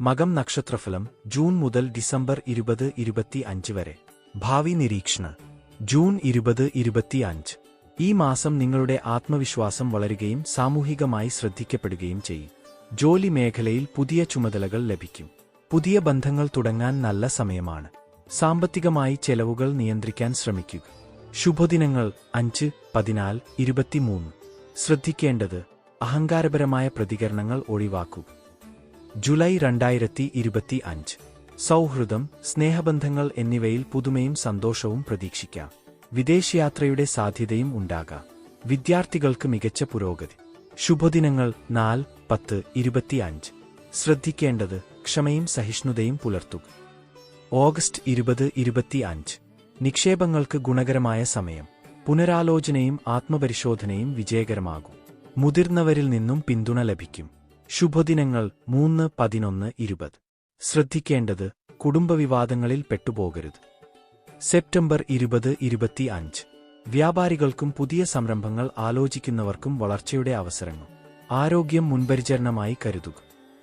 മകം നക്ഷത്രഫലം ജൂൺ മുതൽ ഡിസംബർ ഇരുപത് ഇരുപത്തി അഞ്ച് വരെ. ഭാവി നിരീക്ഷണ. ജൂൺ ഇരുപത് ഇരുപത്തിയഞ്ച് ഈ മാസം നിങ്ങളുടെ ആത്മവിശ്വാസം വളരുകയും സാമൂഹികമായി ശ്രദ്ധിക്കപ്പെടുകയും ചെയ്യും. ജോലി മേഖലയിൽ പുതിയ ചുമതലകൾ ലഭിക്കും. പുതിയ ബന്ധങ്ങൾ തുടങ്ങാൻ നല്ല സമയമാണ്. സാമ്പത്തികമായി ചെലവുകൾ നിയന്ത്രിക്കാൻ ശ്രമിക്കുക. ശുഭദിനങ്ങൾ അഞ്ച് പതിനാല് ഇരുപത്തിമൂന്ന്. ശ്രദ്ധിക്കേണ്ടത് അഹങ്കാരപരമായ പ്രതികരണങ്ങൾ ഒഴിവാക്കുക ജൂലൈ രണ്ടായിരത്തി ഇരുപത്തി അഞ്ച് സൗഹൃദം സ്നേഹബന്ധങ്ങൾ എന്നിവയിൽ പുതുമയും സന്തോഷവും പ്രതീക്ഷിക്കാം. വിദേശയാത്രയുടെ സാധ്യതയും ഉണ്ടാകാം. വിദ്യാർത്ഥികൾക്ക് മികച്ച പുരോഗതി. ശുഭദിനങ്ങൾ നാല് പത്ത് ഇരുപത്തിയഞ്ച് ശ്രദ്ധിക്കേണ്ടത് ക്ഷമയും സഹിഷ്ണുതയും പുലർത്തുക. ഓഗസ്റ്റ് ഇരുപത് ഇരുപത്തിയഞ്ച് നിക്ഷേപങ്ങൾക്ക് ഗുണകരമായ സമയം. പുനരാലോചനയും ആത്മപരിശോധനയും വിജയകരമാകും. മുതിർന്നവരിൽ നിന്നും പിന്തുണ ലഭിക്കും. ശുഭദിനങ്ങൾ മൂന്ന് പതിനൊന്ന് ഇരുപത്. ശ്രദ്ധിക്കേണ്ടത് കുടുംബവിവാദങ്ങളിൽ പെട്ടുപോകരുത്. സെപ്റ്റംബർ ഇരുപത് ഇരുപത്തി അഞ്ച്. വ്യാപാരികൾക്കും പുതിയ സംരംഭങ്ങൾ ആലോചിക്കുന്നവർക്കും വളർച്ചയുടെ അവസരങ്ങൾ. ആരോഗ്യം മുൻപരിചരണമായി കരുതുക.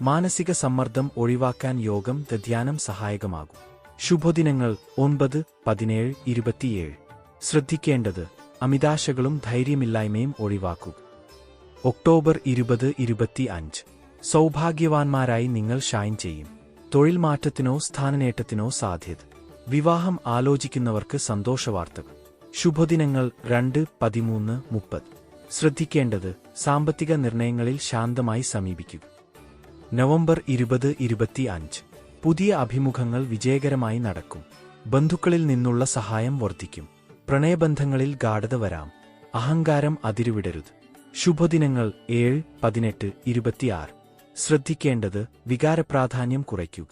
മാനസിക സമ്മർദ്ദം ഒഴിവാക്കാൻ യോഗം ധ്യാനം സഹായകമാകും. ശുഭദിനങ്ങൾ ഒൻപത് പതിനേഴ് ഇരുപത്തിയേഴ്. ശ്രദ്ധിക്കേണ്ടത് അമിതാശകളും ധൈര്യമില്ലായ്മയും ഒഴിവാക്കുക. ഒക്ടോബർ ഇരുപത് ഇരുപത്തിയഞ്ച് സൗഭാഗ്യവാന്മാരായി നിങ്ങൾ ഷൈൻ ചെയ്യും. തൊഴിൽ മാറ്റത്തിനോ സ്ഥാനനേട്ടത്തിനോ സാധ്യത. വിവാഹം ആലോചിക്കുന്നവർക്ക് സന്തോഷവാർത്തകൾ. ശുഭദിനങ്ങൾ രണ്ട് പതിമൂന്ന് മുപ്പത്. ശ്രദ്ധിക്കേണ്ടത് സാമ്പത്തിക നിർണയങ്ങളിൽ ശാന്തമായി സമീപിക്കുക. നവംബർ ഇരുപത് ഇരുപത്തി അഞ്ച് പുതിയ അഭിമുഖങ്ങൾ വിജയകരമായി നടക്കും. ബന്ധുക്കളിൽ നിന്നുള്ള സഹായം വർദ്ധിക്കും. പ്രണയബന്ധങ്ങളിൽ ഗാഠത വരാം. അഹങ്കാരം അതിരുവിടരുത്. ശുഭദിനങ്ങൾ ഏഴ് പതിനെട്ട് ഇരുപത്തിയാറ്. ശ്രദ്ധിക്കേണ്ടത് വികാരപ്രാധാന്യം കുറയ്ക്കുക.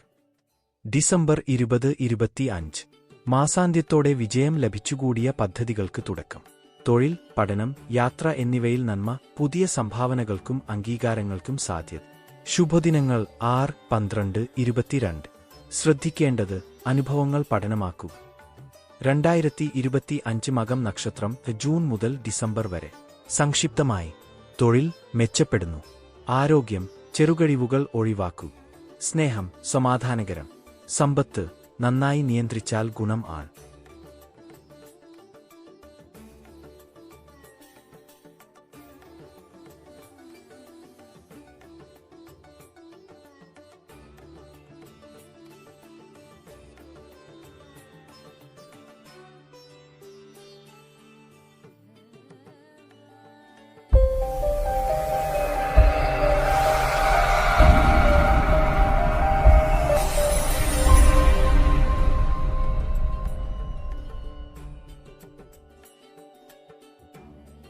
ഡിസംബർ ഇരുപത് ഇരുപത്തി അഞ്ച് മാസാന്ത്യത്തോടെ വിജയം ലഭിച്ചുകൂടിയ പദ്ധതികൾക്ക് തുടക്കം. തൊഴിൽ പഠനം യാത്ര എന്നിവയിൽ നന്മ പുതിയ സംഭാവനകൾക്കും അംഗീകാരങ്ങൾക്കും സാധ്യത. ശുഭദിനങ്ങൾ ആറ് പന്ത്രണ്ട് ഇരുപത്തിരണ്ട്. ശ്രദ്ധിക്കേണ്ടത് അനുഭവങ്ങൾ പഠനമാക്കുക രണ്ടായിരത്തി ഇരുപത്തി അഞ്ച് മകം നക്ഷത്രം ജൂൺ മുതൽ ഡിസംബർ വരെ. സംക്ഷിപ്തമായി. തൊഴിൽ മെച്ചപ്പെടുന്നു. ആരോഗ്യം ചെറുകഴിവുകൾ ഒഴിവാക്കൂ. സ്നേഹം സമാധാനകരം. സമ്പത്ത് നന്നായി നിയന്ത്രിച്ചാൽ ഗുണം ആണ്.